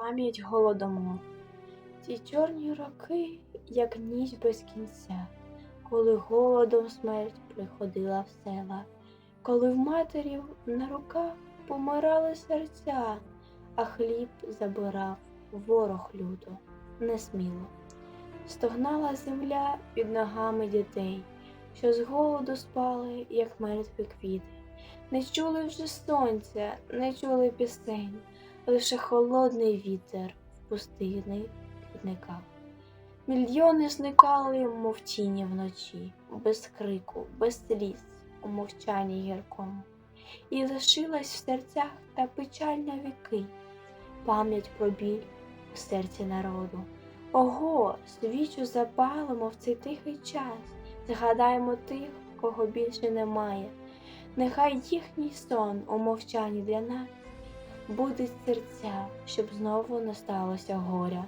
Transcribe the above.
пам'ять голодомор. Ті чорні роки, як ніч без кінця, коли голодом смерть приходила в села, коли в матерів на руках помирали серця, а хліб забирав ворог люто, несміло. Стогнала земля під ногами дітей, що з голоду спали, як мертві квіти. Не чули вже сонця, не чули пісень, лише холодний вітер в пустини квітниках. Мільйони зникали, мов тіні вночі, без крику, без сліз, у мовчанні гіркому. І лишилась в серцях та печаль на віки, пам'ять про біль в серці народу. Ого, свічу запалимо в цей тихий час, згадаємо тих, кого більше немає. Нехай їхній сон у мовчанні для нас будить серця, щоб знову не сталося горя.